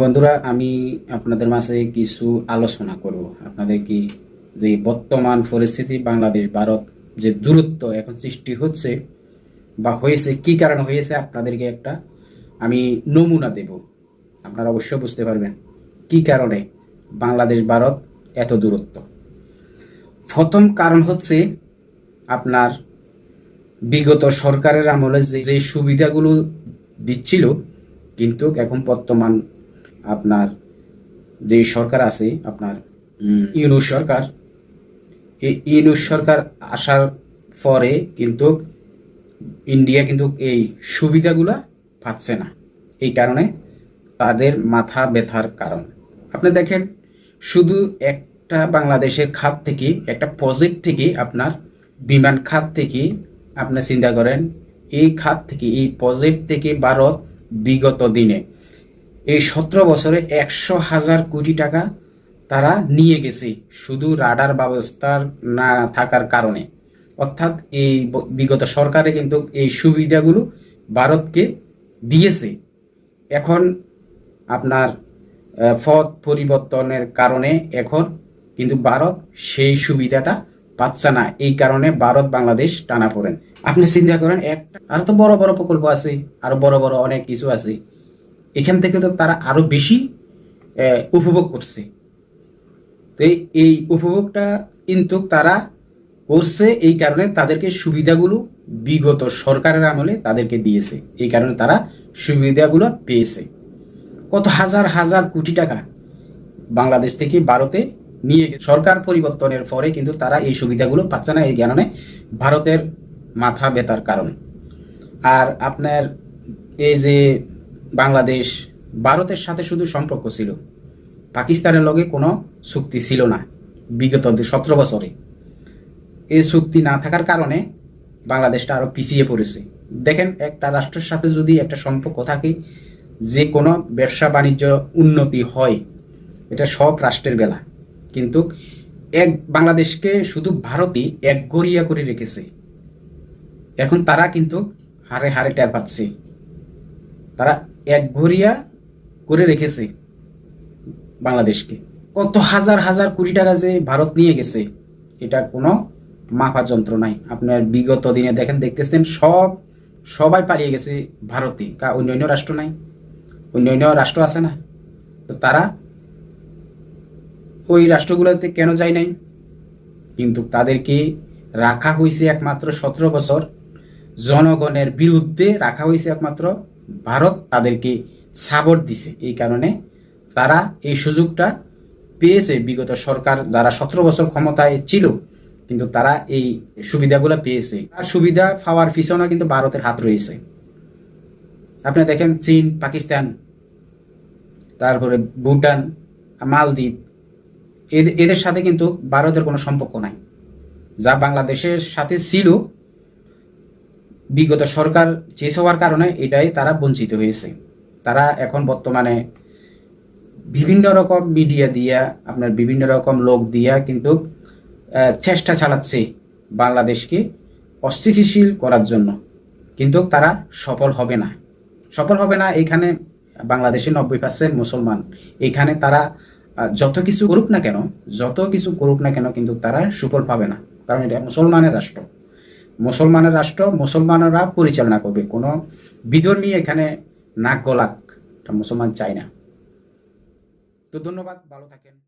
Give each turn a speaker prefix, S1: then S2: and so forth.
S1: বন্ধুরা, আমি আপনাদের মাঝে কিছু আলোচনা করব। আপনাদের কি যে বর্তমান পরিস্থিতি, বাংলাদেশ, ভারত যে দূরত্ব এখন সৃষ্টি হচ্ছে বা হয়েছে, কি কারণে হয়েছে, আপনাদেরকে একটা আমি নমুনা দেব। আপনারা অবশ্যই বুঝতে পারবেন কি কারণে বাংলাদেশ, ভারত এত দূরত্ব। প্রথম কারণ হচ্ছে আপনার বিগত সরকারের আমলে যে সুবিধাগুলো দিচ্ছিল, কিন্তু এখন বর্তমান আপনার যে সরকার আছে, আপনার ইউনুস সরকার, এই ইউনুস সরকার আসার পরে কিন্তু ইন্ডিয়া কিন্তু এই সুবিধাগুলা পাচ্ছে না। এই কারণে তাদের মাথা ব্যথার কারণ। আপনি দেখেন, শুধু একটা বাংলাদেশের খাত থেকে, একটা প্রজেক্ট থেকে আপনার বিমান খাত থেকে আপনি চিন্তা করেন, এই খাত থেকে, এই প্রজেক্ট থেকে ভারত বিগত দিনে এই সতেরো বছরে একশো হাজার কোটি টাকা তারা নিয়ে গেছে শুধু রাডার ব্যবস্থার না থাকার কারণে। অর্থাৎ এই বিগত সরকারে কিন্তু এই সুবিধাগুলো ভারতকে দিয়েছে। এখন আপনার পথ পরিবর্তনের কারণে এখন কিন্তু ভারত সেই সুবিধাটা পাচ্ছে না। এই কারণে ভারত বাংলাদেশ টানা পড়েন। আপনি চিন্তা করেন, একটা আর তো বড় বড় প্রকল্প আছে, আরও বড় বড় অনেক কিছু আছে। এখান থেকে তো তারা আরও বেশি উপভোগ করছে। তো এই- এই উপভোগটা কিন্তু তারা করছে এই কারণে তাদেরকে সুবিধাগুলো বিগত সরকারের আমলে তাদেরকে দিয়েছে। এই কারণে তারা সুবিধাগুলো পেয়েছে। কত হাজার হাজার কোটি টাকা বাংলাদেশ থেকে ভারতে নিয়ে সরকার পরিবর্তনের পরে কিন্তু তারা এই সুবিধাগুলো পাচ্ছে না, এই কারণে ভারতের মাথা ব্যথার কারণে। আর আপনার এই যে বাংলাদেশ ভারতের সাথে শুধু সম্পর্ক ছিল। পাকিস্তানের লগে কোনো চুক্তি ছিল না, বিগত সতেরো বছরে। এই চুক্তি না থাকার কারণে বাংলাদেশটা আরও পিছিয়ে পড়েছে। দেখেন, একটা রাষ্ট্রের সাথে যদি একটা সম্পর্ক থাকে, যে কোনো ব্যবসা বাণিজ্য উন্নতি হয়, এটা সব রাষ্ট্রের বেলা। কিন্তু এক বাংলাদেশকে শুধু ভারতই এক গড়িয়া করে রেখেছে। এখন তারা কিন্তু হারে হারে টের পাচ্ছে। তারা এক ঘরিয়া করে রেখেছে বাংলাদেশকে। কত হাজার হাজার কোটি টাকা যে ভারত নিয়ে গেছে, এটা কোনো মাপা যন্ত্র নাই। আপনার বিগত দিনে দেখেন, দেখতেছেন, সব, সবাই পালিয়ে গেছে ভারতে। কা, অন্যান্য রাষ্ট্র নাই। অন্যান্য রাষ্ট্র আছে না। তো তারা ওই রাষ্ট্রগুলোতে কেন যায় নাই? কিন্তু তাদেরকে রাখা হয়েছে একমাত্র সতেরো বছর। জনগণের বিরুদ্ধে রাখা হয়েছে একমাত্র ভারত তাদেরকে সাপোর্ট দিছে। এই কারণে তারা এই সুযোগটা পেয়েছে। বিগত সরকার যারা সতেরো বছর ক্ষমতায় ছিল, কিন্তু তারা এই সুবিধাগুলো পেয়েছে। আর সুবিধা পাওয়ার পিছনে কিন্তু ভারতের হাত রয়েছে। আপনি দেখেন চীন, পাকিস্তান, তারপরে ভুটান, মালদ্বীপ, এদের এদের সাথে কিন্তু ভারতের কোনো সম্পর্ক নাই। যা বাংলাদেশের সাথে ছিল বিগত সরকার চেস হওয়ার কারণে এটাই তারা বঞ্চিত হয়েছে। তারা এখন বর্তমানে বিভিন্ন রকম মিডিয়া দিয়া, আপনার বিভিন্ন রকম লোক দিয়া কিন্তু চেষ্টা চালাচ্ছে বাংলাদেশকে অস্থিতিশীল করার জন্য। কিন্তু তারা সফল হবে না। সফল হবে না এখানে বাংলাদেশে নব্বই পার্সেন্ট মুসলমান। এখানে তারা যত কিছু করুক না কেন, যত কিছু করুক না কেন কিন্তু তারা সুফল পাবে না। কারণ এটা মুসলমানের রাষ্ট্র। মুসলমানের রাষ্ট্র, মুসলমানরা পরিচালনা করবে। কোনো বিধর্মী এখানে নাক গলাক মুসলমান চায় না। তো ধন্যবাদ, ভালো থাকেন।